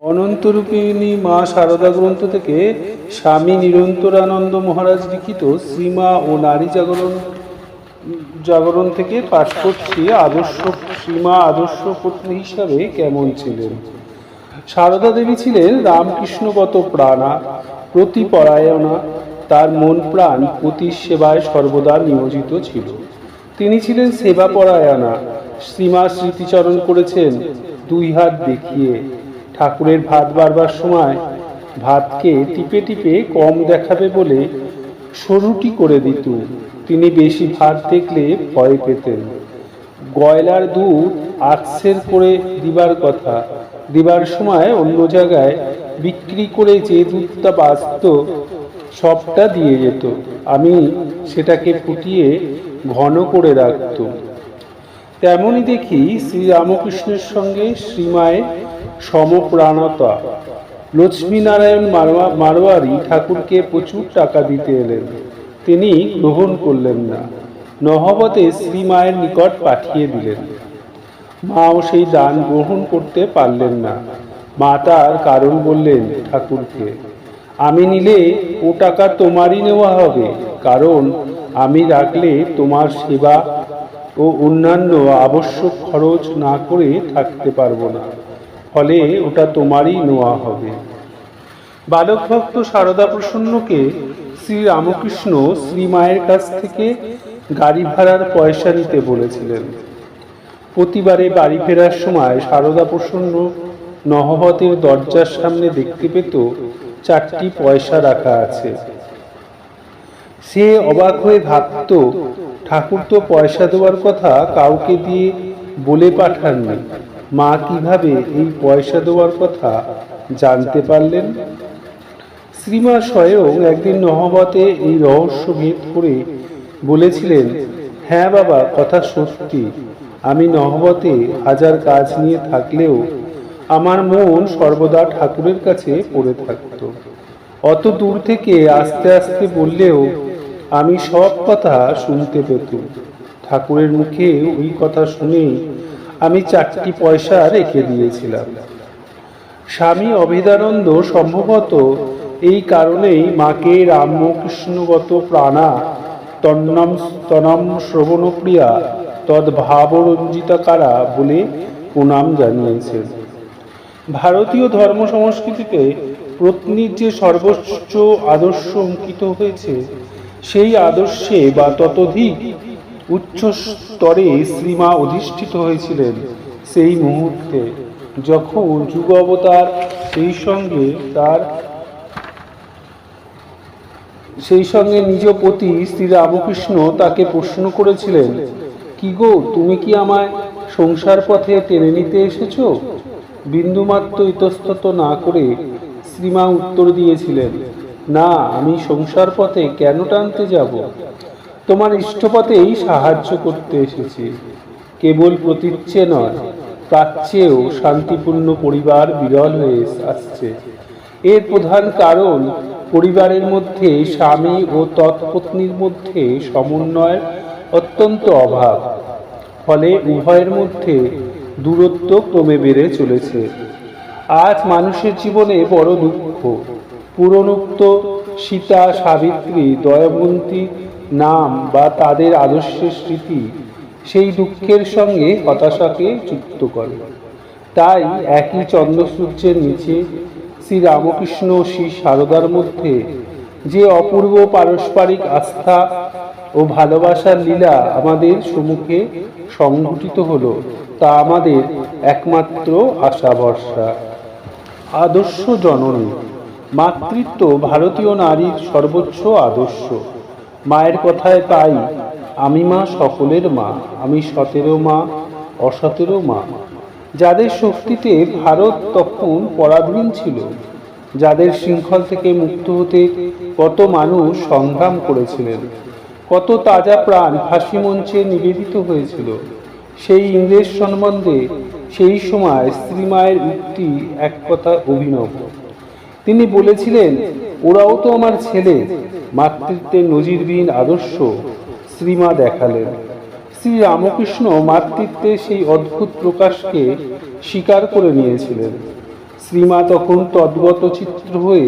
অনন্তরূপিণী মা সারদা গ্রন্থ থেকে স্বামী নিরন্তরানন্দ মহারাজ লিখিত শ্রীমা ও নারী জাগরণ জাগরণ থেকে পাঠ করছি আদর্শ শ্রীমা আদর্শ পত্নী হিসাবে কেমন ছিলেন? সারদা দেবী ছিলেন রামকৃষ্ণগত প্রাণা, প্রতিপরায়ণা, তার মন প্রাণ পতির সেবায় সর্বদা নিয়োজিত ছিল। তিনি ছিলেন সেবা সেবাপরায়ণা। শ্রীমা স্মৃতিচরণ করেছেন, দুই হাত দেখিয়ে। ঠাকুরের ভাত বাড়বার সময় ভাতকে টিপে টিপে কম দেখাবে বলে সরুটি করে দিত। তিনি বেশি ভাত দেখলে ভয় পেতেন। গয়লার দুধ আটসের করে দিবার কথা। দিবার সময় অন্য জায়গায় বিক্রি করে যে দুধটা বাঁচত, সবটা দিয়ে যেত। আমি সেটাকে ফুটিয়ে ঘন করে রাখত। তেমনই দেখি শ্রী রামকৃষ্ণের সঙ্গে শ্রীমায়ের সমপ্রাণতা। লক্ষ্মীনারায়ণ মারোয়া মারোয়ারি ঠাকুরকে প্রচুর টাকা দিতে এলেন। তিনি গ্রহণ করলেন না। নহবতে শ্রীমায়ের নিকট পাঠিয়ে দিলেন। মাও সেই দান গ্রহণ করতে পারলেন না। মা তার কারণ বললেন ঠাকুরকে, আমি নিলে ও টাকা তোমারই নেওয়া হবে, কারণ আমি রাখলে তোমার সেবা ও অন্যান্য আবশ্যক খরচ না করে থাকতে পারব না। ফলে ওটা তোমারই নেওয়া হবে। বালক ভক্ত সারদা প্রসন্নকে শ্রী রামকৃষ্ণ শ্রীমায়ের কাছ থেকে গাড়ি ভাড়ার পয়সা নিতে বলেছিলেন। প্রতিবারে বাড়ি ফেরার সময় সারদা প্রসন্ন নহবতের দরজার সামনে দেখতে পেত চারটি পয়সা রাখা আছে। সে অবাক হয়ে ভাবত, ঠাকুর তো পয়সা দেওয়ার কথা কাউকে দিয়ে বলে পাঠাননি। মা কীভাবে এই পয়সা দেওয়ার কথা জানতে পারলেন? শ্রীমা স্বয়ং একদিন নহবতে এই রহস্য ভেদ করে বলেছিলেন হ্যাঁ বাবা, কথা সত্যি। আমি নহবতে হাজার কাজ নিয়ে থাকলেও আমার মন সর্বদা ঠাকুরের কাছে পড়ে থাকত। অত দূর থেকে আস্তে আস্তে বললেও আমি সব কথা শুনতে পেতুম। ঠাকুরের মুখে ওই কথা শুনেই আমি চারটি পয়সা রেখে দিয়েছিলাম। স্বামী অভেদানন্দ সম্ভবত এই কারণেই মাকে রামকৃষ্ণগত প্রাণা, তন্নম স্তনম শ্রবণপ্রিয়া তদ্ভাবরঞ্জিতাকারা বলে প্রণাম জানিয়েছেন। ভারতীয় ধর্ম সংস্কৃতিতে পত্নীর যে সর্বোচ্চ আদর্শ অঙ্কিত হয়েছে, সেই আদর্শে বা ততোধিক উচ্চ স্তরে শ্রীমা অধিষ্ঠিত হয়েছিলেন সেই মুহূর্তে, যখন যুগ অবতার সেই সঙ্গে তার সেই সঙ্গে নিজ পতি শ্রী রামকৃষ্ণ তাকে প্রশ্ন করেছিলেন, কি গো, তুমি কি আমায় সংসার পথে টেনে নিতে এসেছ? বিন্দুমাত্র ইতস্তত না করে শ্রীমা উত্তর দিয়েছিলেন, না, আমি সংসার পথে কেন টানতে যাব? তোমার ইষ্টপথেই সাহায্য করতে এসেছি। কেবল প্রতীচ্যে নয়, তার চেয়েও শান্তিপূর্ণ পরিবার বিরল হয়ে আসছে। এর প্রধান কারণ, পরিবারের মধ্যে স্বামী ও তৎপত্নীর মধ্যে সমন্বয়ের অত্যন্ত অভাব। ফলে উভয়ের মধ্যে দূরত্ব ক্রমে বেড়ে চলেছে। আজ মানুষের জীবনে বড় দুঃখ। পুরনোক্ত সীতা, সাবিত্রী, দয়াবন্তী নাম বা তাদের আদর্শের স্মৃতি সেই দুঃখের সঙ্গে হতাশাকে যুক্ত করে। তাই একই চন্দ্রসূর্যের নিচে শ্রী রামকৃষ্ণ শ্রী সারদার মধ্যে যে অপূর্ব পারস্পরিক আস্থা ও ভালোবাসার লীলা আমাদের সম্মুখে সংঘটিত হলো, তা আমাদের একমাত্র আশা ভরসা আদর্শ জননী, মাতৃত্ব ভারতীয় নারীর সর্বোচ্চ আদর্শ। মায়ের কথায় তাই, আমি মা সকলের মা, আমি সতেরো মা, অসতেরো মা। যাদের শক্তিতে ভারত তখন পরাধীন ছিল, যাদের শৃঙ্খল থেকে মুক্ত হতে কত মানুষ সংগ্রাম করেছিলেন, কত তাজা প্রাণ ফাঁসি মঞ্চে নিবেদিত হয়েছিল, সেই ইংরেজ সম্বন্ধে সেই সময় স্ত্রী মায়ের উক্তি এক কথা অভিনব। তিনি বলেছিলেন, ওরাও তো আমার ছেলে। মাতৃত্বের নজিরবিহীন আদর্শ শ্রীমা দেখালেন। শ্রী রামকৃষ্ণ মাতৃত্বের সেই অদ্ভুত প্রকাশকে স্বীকার করে নিয়েছিলেন। শ্রীমা তখন তদ্গত চিত্র হয়ে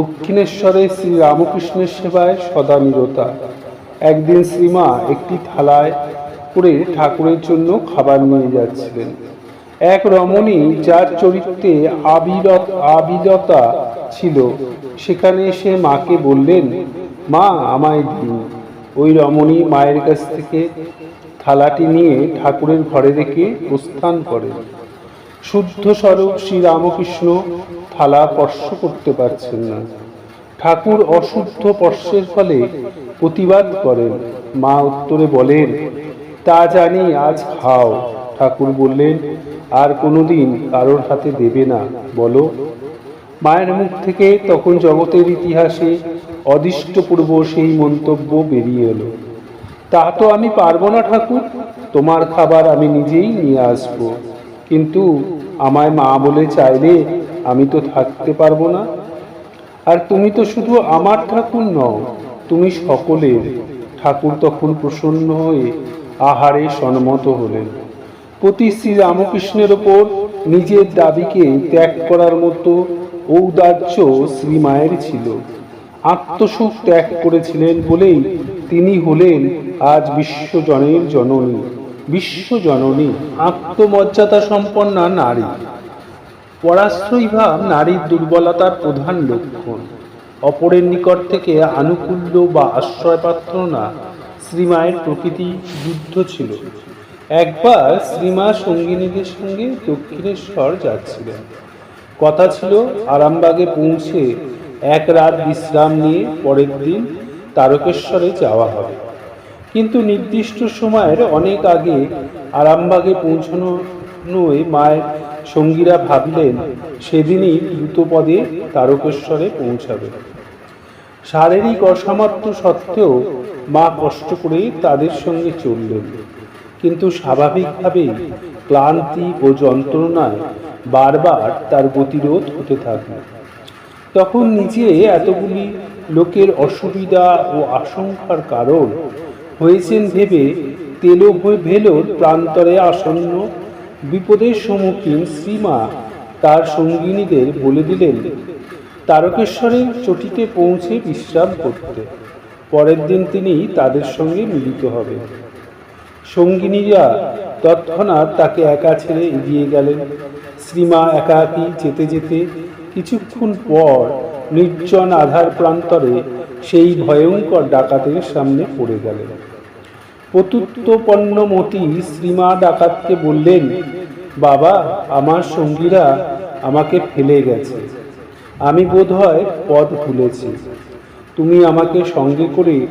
দক্ষিণেশ্বরে শ্রী রামকৃষ্ণের সেবায় সদা নিরতা। একদিন শ্রীমা একটি থালায় করে ঠাকুরের জন্য খাবার নিয়ে যাচ্ছিলেন। এক রমণী যার চরিত্রে আবিরত আবিলতা ছিল, সেখানে সে মাকে বললেন, মা, আমায় দিন। ওই রমণী মায়ের কাছ থেকে থালাটি নিয়ে ঠাকুরের ঘরে রেখে প্রস্থান করেন। শুদ্ধ স্বরূপ শ্রীরামকৃষ্ণ থালা স্পর্শ করতে পারছেন না। ঠাকুর অশুদ্ধ স্পর্শের ফলে প্রতিবাদ করেন। মা উত্তরে বলেন, তা জানি, আজ খাও। ঠাকুর বললেন, আর কোনোদিন কারোর হাতে দেবে না, বলো। মায়ের মুখ থেকে তখন জগতের ইতিহাসে অদৃষ্টপূর্ব সেই মন্তব্য বেরিয়ে এলো। তা তো আমি পারব না ঠাকুর, তোমার খাবার আমি নিজেই নিয়ে আসব। কিন্তু আমায় মা বলে চাইলে আমি তো থাকতে পারব না। আর তুমি তো শুধু আমার ঠাকুর নও, তুমি সকলের। ঠাকুর তখন প্রসন্ন হয়ে আহারে সম্মত হলেন। প্রতি শ্রী রামকৃষ্ণের ওপর নিজের দাবিকে ত্যাগ করার মতো ঔদার্য শ্রীমায়ের ছিল। আত্মসুখ ত্যাগ করেছিলেন বলেই তিনি হলেন আজ বিশ্বজনের জননী। বিশ্বজননী, আত্মমর্যাদা সম্পন্না নারী। পরাশ্রয়ী ভাব নারীর দুর্বলতার প্রধান লক্ষণ। অপরের নিকট থেকে আনুকূল্য বা আশ্রয়পাত্র না। শ্রীমায়ের প্রকৃতি যুদ্ধ ছিল। একবার শ্রীমা সঙ্গিনীদের সঙ্গে দক্ষিণেশ্বর যাচ্ছিলেন। কথা ছিল, আরামবাগে পৌঁছে এক রাত বিশ্রাম নিয়ে পরের দিন তারকেশ্বরে যাওয়া হবে। কিন্তু নির্দিষ্ট সময়ের অনেক আগে আরামবাগে পৌঁছানোয় মায়ের সঙ্গীরা ভাবলেন, সেদিনই দ্রুতপদে তারকেশ্বরে পৌঁছাবে। শারীরিক অসামর্থ্য সত্ত্বেও মা কষ্ট করে তাদের সঙ্গে চললেন। কিন্তু স্বাভাবিকভাবেই ক্লান্তি ও যন্ত্রণায় বারবার তার গতিরোধ হতে থাকবে তখন নিজে এতগুলি লোকের অসুবিধা ও আশঙ্কার কারণ হয়েছেন ভেবে তেলো ভেলোর প্রান্তরে আসন্ন বিপদের সম্মুখীন শ্রীমা তার সঙ্গিনীদের বলে দিলেন, তারকেশ্বরের চটিতে পৌঁছে বিশ্রাম করতে। পরের দিন তিনি তাদের সঙ্গে মিলিত হবেন। সঙ্গিনীরা তৎক্ষণাৎ তাকে একা ছেড়ে এগিয়ে গেলেন। শ্রীমা একাকী যেতে যেতে কিছুক্ষণ পর নির্জন আধার প্রান্তরে সেই ভয়ঙ্কর ডাকাতের সামনে পড়ে গেলেন। পতুত্বপন্নমতি শ্রীমা ডাকাতকে বললেন, বাবা, আমার সঙ্গীরা আমাকে ফেলে গেছে। আমি বোধহয় পথ ভুলেছি তুমি আমাকে সঙ্গে করে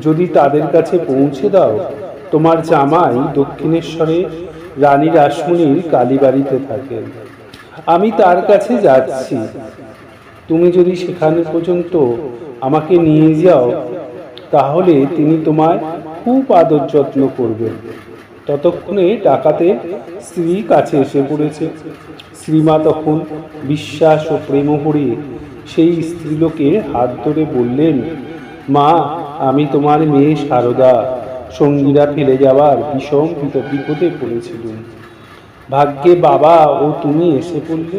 যদি তাদের কাছে পৌঁছে দাও তোমার জামাই দক্ষিণেশ্বরে রানী রাসমণির কালীবাড়িতে থাকেন আমি তার কাছে যাচ্ছি। তুমি যদি সেখানে পর্যন্ত আমাকে নিয়ে যাও, তাহলে তিনি তোমায় খুব আদর যত্ন করবেন। ততক্ষণে ডাকাতে স্ত্রী কাছে এসে পড়েছে। শ্রীমা তখন বিশ্বাস ও প্রেম ভরে সেই স্ত্রীলোকে হাত ধরে বললেন, মা, আমি তোমার মেয়ে সারদা। সঙ্গীরা ফেলে যাওয়ার বিষম বিপদে পড়েছিলুম ভাগ্যে বাবা ও তুমি এসে পড়লে,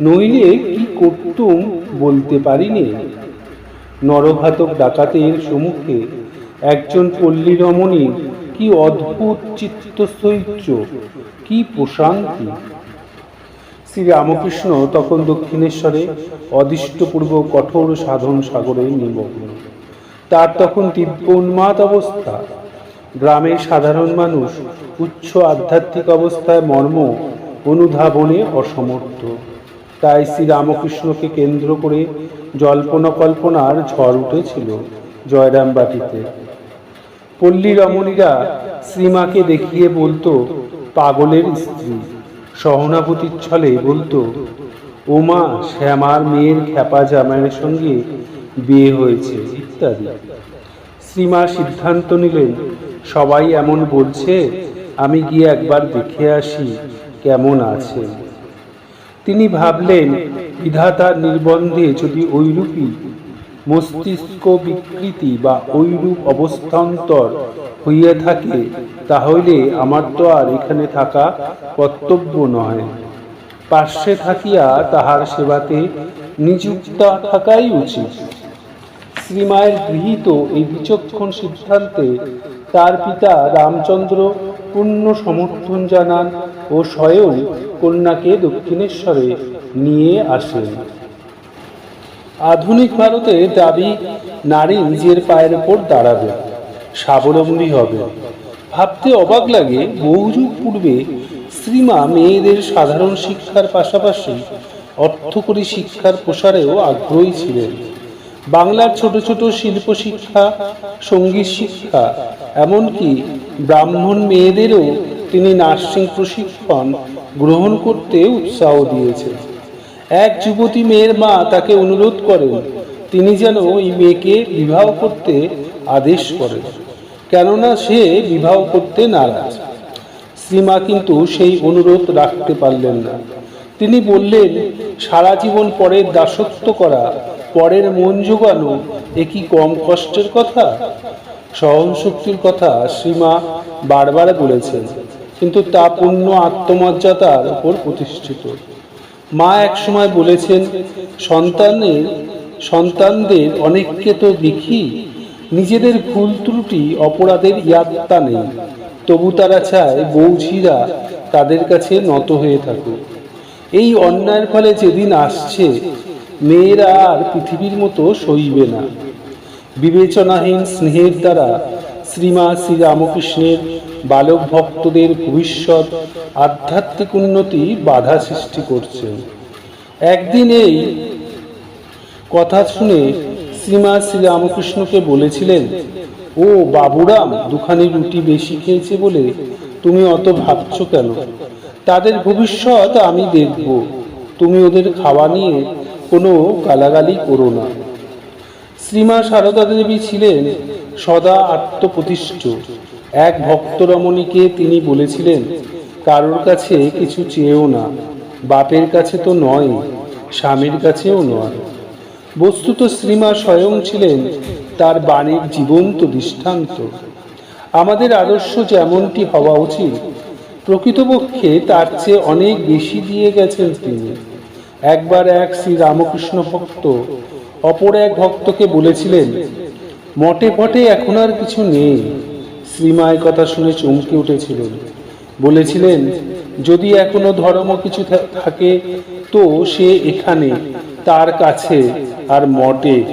নইলে কি করতুম বলতে পারিনি? নরঘাতক ডাকাতের সম্মুখে একজন পল্লী রমণী কি অদ্ভুত চিত্তস্থৈর্য কি প্রশান্তি? শ্রী রামকৃষ্ণ তখন দক্ষিণেশ্বরে অদিষ্টপূর্ব কঠোর সাধন সাগরে নিমগ্ন। তার তখন দিব্য উন্মাদ অবস্থা। গ্রামের সাধারণ মানুষ উচ্চ আধ্যাত্মিক অবস্থায় মর্ম, অনুধাবনে অসমর্থ। তাই শ্রী রামকৃষ্ণকে কেন্দ্র করে জল্পনা কল্পনার ঝড় উঠেছিল জয়রামবাটিতে পল্লী রমণীরা শ্রীমাকে দেখিয়ে বলতো, পাগলের স্ত্রী। সহানুভূতির ছলে বলতো, ওমা, শ্যামার মেয়ের খ্যাপা জামাইয়ের সঙ্গে বিয়ে হয়েছে, ইত্যাদি। শ্রীমা সিদ্ধান্ত নিলেন সবাই এমন বলছে, আমি গিয়ে একবার দেখে আসি কেমন আছে। তিনি ভাবলেন বিধাতার নির্বন্ধে যদি ঐরূপী মস্তিষ্ক বিকৃতি বা ঐরূপ অবস্থান্তর হইয়া থাকে, তাহলে আমার তো আর এখানে থাকা কর্তব্য নয়। পার্শ্বে থাকিয়া তাহার সেবাতে নিযুক্ত থাকাই উচিত। শ্রীমায়ের গৃহীত এই বিচক্ষণ সিদ্ধান্তে তার পিতা রামচন্দ্র পূর্ণ সমর্থন জানান ও স্বয়ং কন্যাকে দক্ষিণেশ্বরে নিয়ে আসেন। আধুনিক ভারতে দাবি, নারী নিজের পায়ের ওপর দাঁড়াবে, স্বাবলম্বী হবে। ভাবতে অবাক লাগে বহুযুগ পূর্বে শ্রীমা মেয়েদের সাধারণ শিক্ষার পাশাপাশি অর্থকরী শিক্ষার প্রসারেও আগ্রহী ছিলেন। বাংলার ছোট ছোট শিল্প শিক্ষা, সংগীত শিক্ষা, এমনকি ব্রাহ্মণ মেয়েদেরও তিনি নার্সিং প্রশিক্ষণ গ্রহণ করতে উৎসাহ দিয়েছেন। এক যুবতী মেয়ের মা তাকে অনুরোধ করেন, তিনি যেন ওই মেয়েকে বিবাহ করতে আদেশ করেন, কেননা সে বিবাহ করতে নারাজ। শ্রীমা কিন্তু সেই অনুরোধ রাখতে পারলেন না। তিনি বললেন, সারা জীবন পরের দাসত্ব করা পরের মন জোগানো, এ কি কম কষ্টের কথা? সহনশক্তির কথা শ্রীমা বারবার বলেছেন, কিন্তু তা পূর্ণ আত্মমর্যাদার উপর প্রতিষ্ঠিত। মা একসময় বলেছেন, সন্তানের, সন্তানদের অনেককে তো দেখি, নিজেদের ভুল ত্রুটি, অপরাধের ইয়াত্তা নেই। তবু তারা চায় বৌঝিরা তাদের কাছে নত হয়ে থাকুক। এই অন্যায়ের ফলে যেদিন আসছে মেয়েরা আর পৃথিবীর মতো সইবে না। বিবেচনাহীন স্নেহের দ্বারা শ্রীমা শ্রী রামকৃষ্ণের বালক ভক্তদের ভবিষ্যৎ আধ্যাত্মিক উন্নতি বাধা সৃষ্টি করছে। একদিন এই কথা শুনে শ্রীমা শ্রী রামকৃষ্ণকে বলেছিলেন, ও বাবুরাম, দুখানি রুটি বেশি খেয়েছে বলে তুমি অত ভাবছ কেন? তাদের ভবিষ্যৎ আমি দেখব। তুমি ওদের খাওয়া নিয়ে কোনো গালাগালি করো না। শ্রীমা সারদা দেবী ছিলেন সদা আত্মপ্রতিষ্ঠ। এক ভক্তরমণীকে তিনি বলেছিলেন, কারোর কাছে কিছু চেয়েও না। বাপের কাছে তো নয়, স্বামীর কাছেও নয়। বস্তুত শ্রীমা স্বয়ং ছিলেন তার বাণীর জীবন্ত দৃষ্টান্ত। আমাদের আদর্শ যেমনটি হওয়া উচিত, প্রকৃতপক্ষে তার চেয়ে অনেক বেশি দিয়ে গেছেন তিনি। একবার এক শ্রী রামকৃষ্ণ ভক্ত অপর এক ভক্তকে বলেছিলেন মটে পটে এখন আর কিছু নেই। শ্রীমায় কথা শুনে চমকে উঠেছিলেন। বলেছিলেন, যদি এখনও ধর্ম কিছু থাকে, তো সে এখানে, তার কাছে, আর মঠে